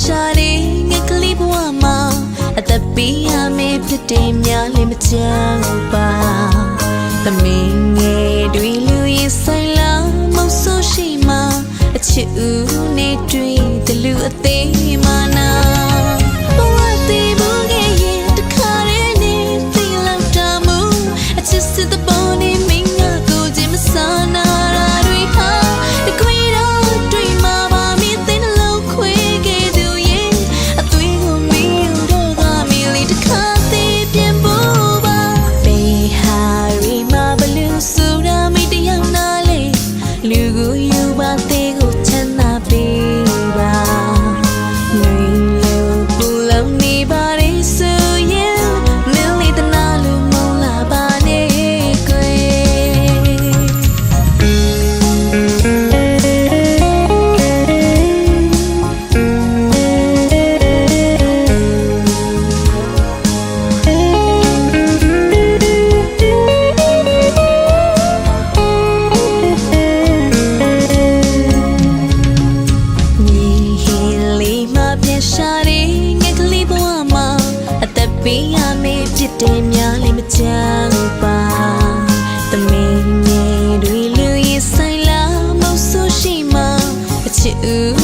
ရှာလေးငယ်ကလေးဘဝမှာအသက်ပေးရမယ်ဖြစ်တယ်များလေးမချမ်းပါသမီးငယ်တွေလူရင်ဆိုင်လာမောက်ဆိုးရှိမှာအချစ်ဦး နဲ့ရှာလေးငယ်ကလေးဘဝမှာအသက်ပေးရမေးဖြစ်တယ်များလည်းမချမ်းလို့ပါသမီးငယ်တွေလူရည်ဆိုင်လာမောက်ဆိုရှိမှာအချစ်ဦး